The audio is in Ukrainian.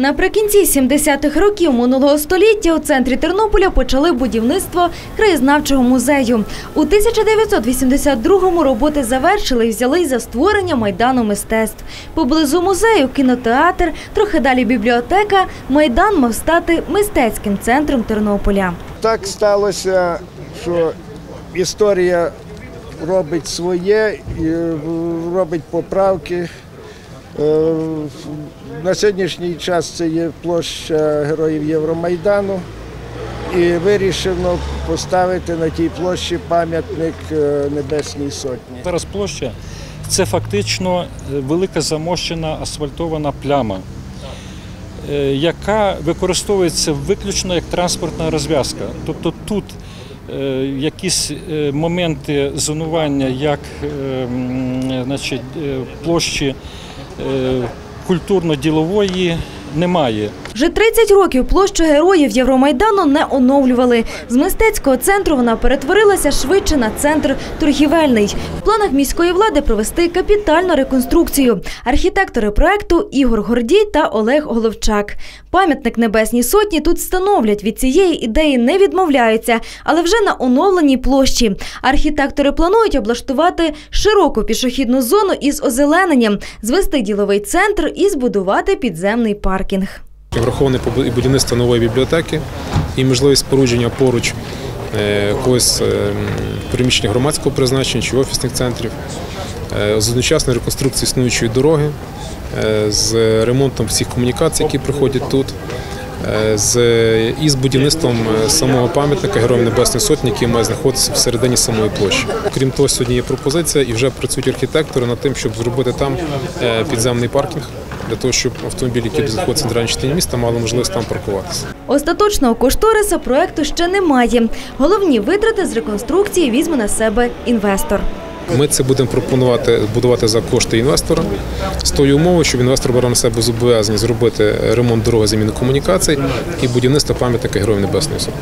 Наприкінці 70-х років минулого століття у центрі Тернополя почали будівництво краєзнавчого музею. У 1982-му роботи завершили і взялись за створення майдану мистецтв. Поблизу музею кінотеатр, трохи далі бібліотека. Майдан мав стати мистецьким центром Тернополя. Так сталося, що історія робить своє, е, робить поправки. Е, На сьогоднішній час це є площа Героїв Євромайдану. І вирішено поставити на тій площі пам'ятник е, Небесній Сотні. Зараз площа це фактично е, велика замощена асфальтована пляма, яка використовується виключно як транспортна розв'язка. Тобто тут якісь е, моменти зонування, як е, значить, е, площі е, культурно-ділової немає. Вже 30 років площу героїв Євромайдану не оновлювали. З мистецького центру вона перетворилася швидше на центр торгівельний. В планах міської влади провести капітальну реконструкцію. Архітектори проекту Ігор Гордій та Олег Головчак. Пам'ятник Небесній Сотні тут встановлять. Від цієї ідеї не відмовляються, але вже на оновленій площі. Архітектори планують облаштувати широку пішохідну зону із озелененням, звести діловий центр і збудувати підземний паркінг. Враховане будівництво нової бібліотеки і можливість спорудження поруч якогось е, приміщення громадського призначення чи офісних центрів, е, з одночасною реконструкцією існуючої дороги, е, з ремонтом всіх комунікацій, які проходять тут, і з будівництвом самого пам'ятника Героям Небесної Сотні, який має знаходитися всередині самої площі. Крім того, сьогодні є пропозиція і вже працюють архітектори над тим, щоб зробити там підземний паркінг для того, щоб автомобілі, які заходять в центральній частині міста, мали можливість там паркуватися. Остаточного кошториса проекту ще немає. Головні витрати з реконструкції візьме на себе інвестор. Ми це будемо пропонувати будувати за кошти інвестора з тою умовою, щоб інвестор брав на себе зобов'язання зробити ремонт дороги заміни комунікацій і будівництво пам'ятника Героїв Небесної Сотні.